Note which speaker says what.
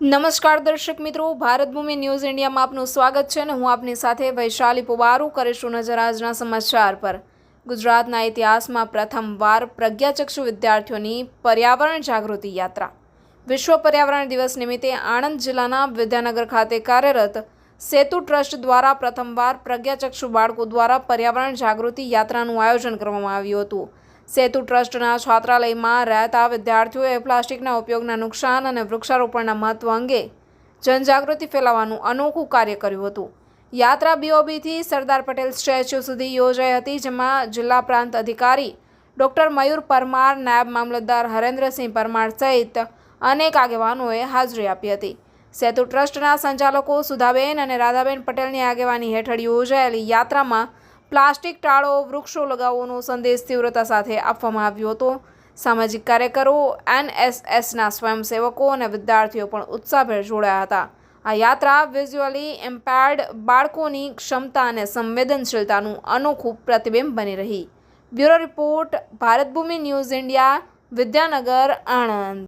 Speaker 1: નમસ્કાર દર્શક મિત્રો, ભારત ભૂમિ ન્યૂઝ ઇન્ડિયામાં આપનું સ્વાગત છે અને હું આપની સાથે વૈશાલી પુબારું કરીશું નજર આજના સમાચાર પર. ગુજરાતના ઇતિહાસમાં પ્રથમવાર પ્રજ્ઞાચક્ષુ વિદ્યાર્થીઓની પર્યાવરણ જાગૃતિ યાત્રા. વિશ્વ પર્યાવરણ દિવસ નિમિત્તે આણંદ જિલ્લાના વિદ્યાનગર ખાતે કાર્યરત સેતુ ટ્રસ્ટ દ્વારા પ્રથમવાર પ્રજ્ઞાચક્ષુ બાળકો દ્વારા પર્યાવરણ જાગૃતિ યાત્રાનું આયોજન કરવામાં આવ્યું હતું. સેતુ ટ્રસ્ટના છાત્રાલયમાં રહેતા વિદ્યાર્થીઓએ પ્લાસ્ટિકના ઉપયોગના નુકસાન અને વૃક્ષારોપણના મહત્વ અંગે જનજાગૃતિ ફેલાવવાનું અનોખું કાર્ય કર્યું હતું. યાત્રા બીઓબીથી સરદાર પટેલ સ્ટેચ્યુ સુધી યોજાઈ હતી, જેમાં જિલ્લા પ્રાંત અધિકારી ડૉક્ટર મયુર પરમાર, નાયબ મામલતદાર હરેન્દ્રસિંહ પરમાર સહિત અનેક આગેવાનોએ હાજરી આપી હતી. સેતુ ટ્રસ્ટના સંચાલકો સુધાબેન અને રાધાબેન પટેલની આગેવાની હેઠળ યોજાયેલી યાત્રામાં પ્લાસ્ટિક ટાળો વૃક્ષો લગાવવાનો સંદેશ તીવ્રતા સાથે આપવામાં આવ્યો હતો. સામાજિક કાર્યકરો, એનએસએસના સ્વયંસેવકો અને વિદ્યાર્થીઓ પણ ઉત્સાહભેર જોડાયા હતા. આ યાત્રા વિઝ્યુઅલી એમ્પાયર્ડ બાળકોની ક્ષમતા અને સંવેદનશીલતાનું અનોખું પ્રતિબિંબ બની રહી. Bureau report, Bharatbhumi news India, Vidyanagar, Anand.